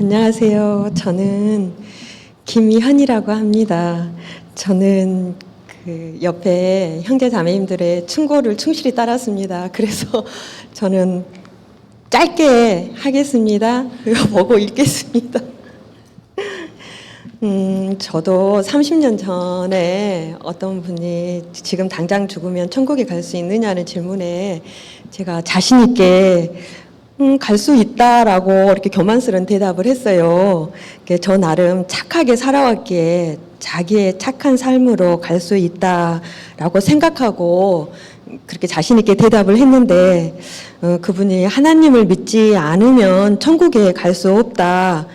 안녕하세요. 저는 김희현이라고 합니다. 저는 그 옆에 형제 자매님들의 충고를 충실히 따랐습니다. 그래서 저는 짧게 하겠습니다. 이거 보고 읽겠습니다. 음, 저도 30년 전에 어떤 분이 지금 당장 죽으면 천국에 갈 수 있느냐는 질문에 제가 자신 있게 음, 갈 수 있다라고 이렇게 교만스러운 대답을 했어요. 저 나름 착하게 살아왔기에 자기의 착한 삶으로 갈 수 있다라고 생각하고 그렇게 자신 있게 대답을 했는데 어, 그분이 하나님을 믿지 않으면 천국에 갈 수 없다.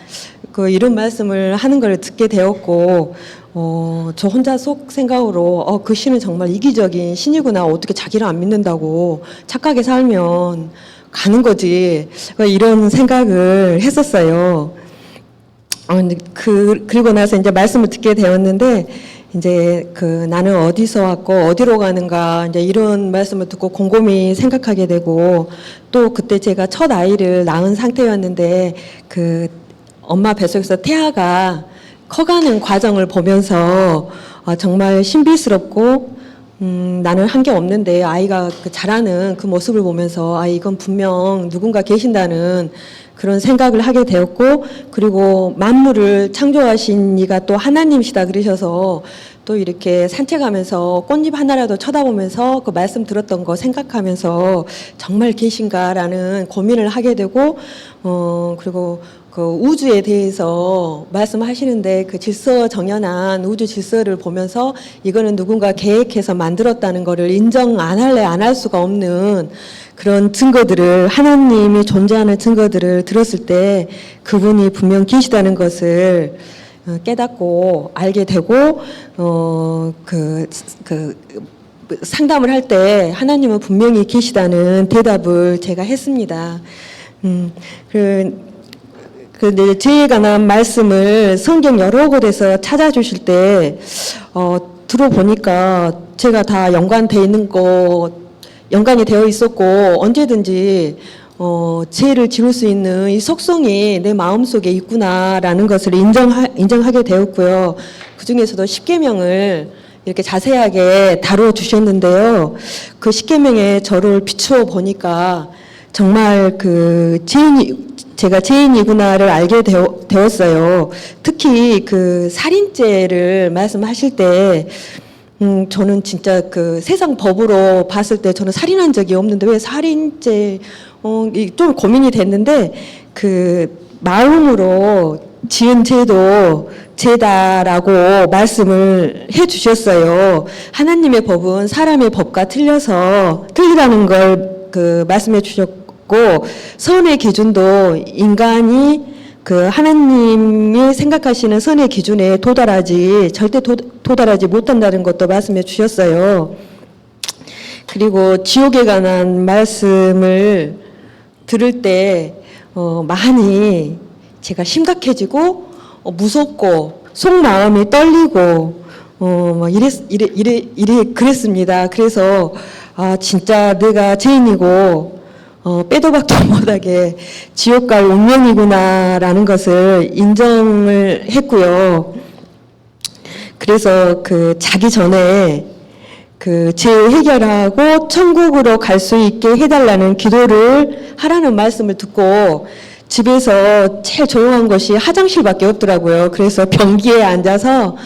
그 이런 말씀을 하는 걸 듣게 되었고 어, 저 혼자 속 생각으로 어, 그 신은 정말 이기적인 신이구나 어떻게 자기를 안 믿는다고 착하게 살면 가는 거지 어, 이런 생각을 했었어요. 어, 그 그리고 나서 이제 말씀을 듣게 되었는데 이제 그 나는 어디서 왔고 어디로 가는가 이제 이런 말씀을 듣고 곰곰이 생각하게 되고 또 그때 제가 첫 아이를 낳은 상태였는데 그 엄마 뱃속에서 태아가 커가는 과정을 보면서 아, 정말 신비스럽고 음, 나는 한 게 없는데 아이가 그 자라는 그 모습을 보면서 아 이건 분명 누군가 계신다는 그런 생각을 하게 되었고 그리고 만물을 창조하신 이가 또 하나님이시다 그러셔서 또 이렇게 산책하면서 꽃잎 하나라도 쳐다보면서 그 말씀 들었던 거 생각하면서 정말 계신가라는 고민을 하게 되고 어 그리고 그 우주에 대해서 말씀하시는데 그 질서 정연한 우주 질서를 보면서 이거는 누군가 계획해서 만들었다는 거를 인정 안 할래 안 할 수가 없는 그런 증거들을 하나님이 존재하는 증거들을 들었을 때 그분이 분명 계시다는 것을 어, 깨닫고 알게 되고 어그 그, 상담을 할 때 하나님은 분명히 계시다는 대답을 제가 했습니다. 음, 그 근데 죄에 관한 말씀을 성경 여러 곳에서 찾아주실 때 어, 들어보니까 제가 다 연관돼 있는 거 연관이 되어 있었고 언제든지 어, 죄를 지을 수 있는 이 속성이 내 마음 속에 있구나라는 것을 인정하, 인정하게 되었고요. 그 중에서도 십계명을 이렇게 자세하게 다루어 주셨는데요. 그 십계명에 저를 비추어 보니까 정말 그 죄인이 제가 죄인이구나를 알게 되었어요. 특히 그 살인죄를 말씀하실 때 음, 저는 진짜 그 세상 법으로 봤을 때 저는 살인한 적이 없는데 왜 살인죄, 어, 이좀 고민이 됐는데 그 마음으로 지은 죄도 죄다라고 말씀을 해 주셨어요. 하나님의 법은 사람의 법과 틀려서 틀리다는 걸 그 말씀해 주셨고 선의 기준도 인간이 그 하나님이 생각하시는 선의 기준에 도달하지 절대 도, 도달하지 못한다는 것도 말씀해 주셨어요. 그리고 지옥에 관한 말씀을 들을 때 어, 많이 제가 심각해지고 어, 무섭고 속 마음이 떨리고 어, 막 이랬, 이래, 이래, 이래 그랬습니다. 그래서 아 진짜 내가 죄인이고 어, 빼도 박도 못하게 지옥 갈 운명이구나라는 것을 인정을 했고요. 그래서 그 자기 전에 그 죄 해결하고 천국으로 갈 수 있게 해달라는 기도를 하라는 말씀을 듣고 집에서 제일 조용한 곳이 화장실밖에 없더라고요. 그래서 변기에 앉아서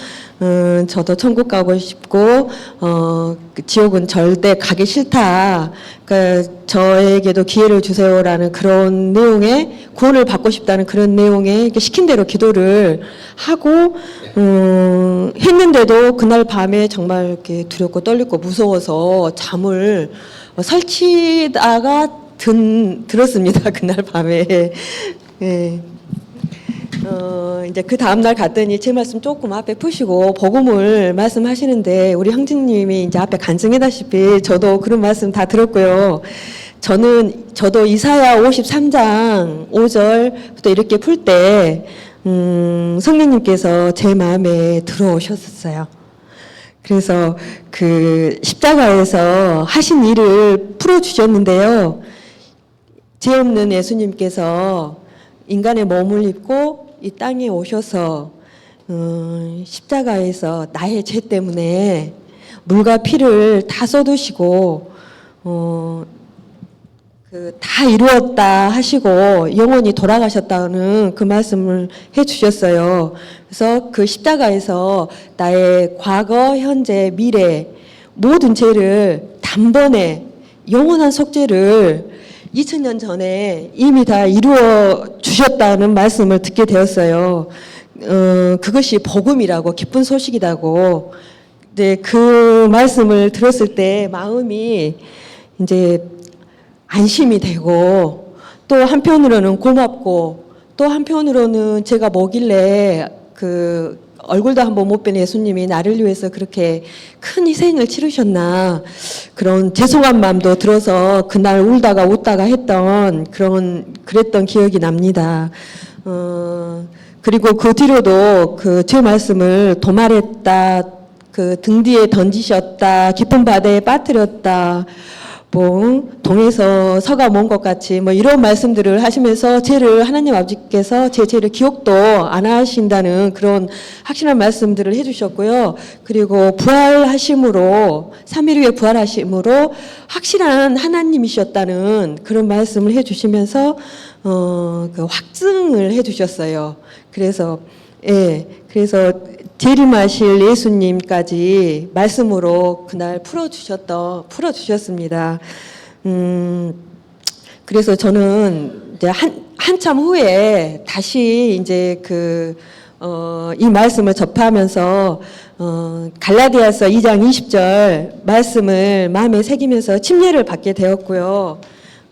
음, 저도 천국 가고 싶고 어, 그 지옥은 절대 가기 싫다. 그 저에게도 기회를 주세요라는 그런 내용의 구원을 받고 싶다는 그런 내용의 시킨 대로 기도를 하고 음, 했는데도 그날 밤에 정말 이렇게 두렵고 떨리고 무서워서 잠을 설치다가 든 들었습니다. 그날 밤에. 예. 어, 이제 그 다음날 갔더니 제 말씀 조금 앞에 푸시고 복음을 말씀하시는데 우리 형제님이 이제 앞에 간증해다시피 저도 그런 말씀 다 들었고요. 저는 저도 이사야 53장 5절부터 이렇게 풀 때 음, 성령님께서 제 마음에 들어오셨어요. 그래서 그 십자가에서 하신 일을 풀어 주셨는데요. 죄 없는 예수님께서 인간의 몸을 입고 이 땅에 오셔서 어, 십자가에서 나의 죄 때문에 물과 피를 다 쏟으시고 어, 그 다 이루었다 하시고 영원히 돌아가셨다는 그 말씀을 해 주셨어요. 그래서 그 십자가에서 나의 과거, 현재, 미래 모든 죄를 단번에 영원한 속죄를 2000년 전에 이미 다 이루어 주셨다는 말씀을 듣게 되었어요. 어, 그것이 복음이라고 기쁜 소식이라고 네, 그 말씀을 들었을 때 마음이 이제 안심이 되고 또 한편으로는 고맙고 또 한편으로는 제가 뭐길래 그 얼굴도 한번 못 뵌 예수님이 나를 위해서 그렇게 큰 희생을 치르셨나 그런 죄송한 마음도 들어서 그날 울다가 웃다가 했던 그런 그랬던 기억이 납니다. 어, 그리고 그 뒤로도 그 제 말씀을 도말했다, 그 등 뒤에 던지셨다, 깊은 바다에 빠뜨렸다, 뭐 동에서 서가 먼 것 같이 뭐 이런 말씀들을 하시면서 죄를 하나님 아버지께서 제 죄를 기억도 안 하신다는 그런 확실한 말씀들을 해주셨고요. 그리고 부활하심으로 3일 후에 부활하심으로 확실한 하나님이셨다는 그런 말씀을 해주시면서 어 그 확증을 해주셨어요. 그래서 예 그래서 재림하실 예수님까지 말씀으로 그날 풀어주셨던 풀어주셨습니다. 음 그래서 저는 이제 한 한참 후에 다시 이제 그 어, 이 말씀을 접하면서 어, 갈라디아서 2장 20절 말씀을 마음에 새기면서 침례를 받게 되었고요.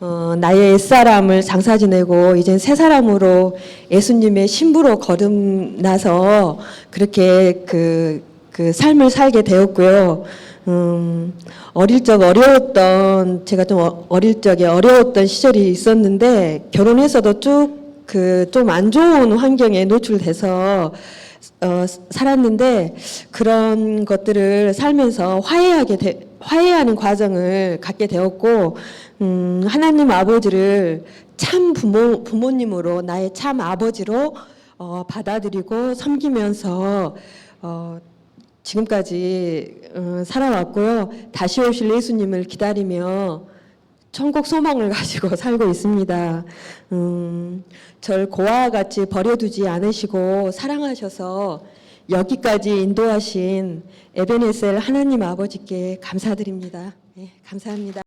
어, 나의 옛사람을 장사 지내고 이젠 새 사람으로 예수님의 신부로 거듭나서 그렇게 그, 그 삶을 살게 되었고요. 음, 어릴 적 어려웠던 제가 좀 어- 어릴 적에 어려웠던 시절이 있었는데 결혼해서도 쭉 그 좀 안 좋은 환경에 노출돼서 어, 살았는데 그런 것들을 살면서 화해하게 되, 화해하는 과정을 갖게 되었고 음, 하나님 아버지를 참 부모 부모님으로 나의 참 아버지로 어, 받아들이고 섬기면서 어, 지금까지 어, 살아왔고요. 다시 오실 예수님을 기다리며 천국 소망을 가지고 살고 있습니다. 음, 절 고아와 같이 버려두지 않으시고 사랑하셔서 여기까지 인도하신 에베네셀 하나님 아버지께 감사드립니다. 네, 감사합니다.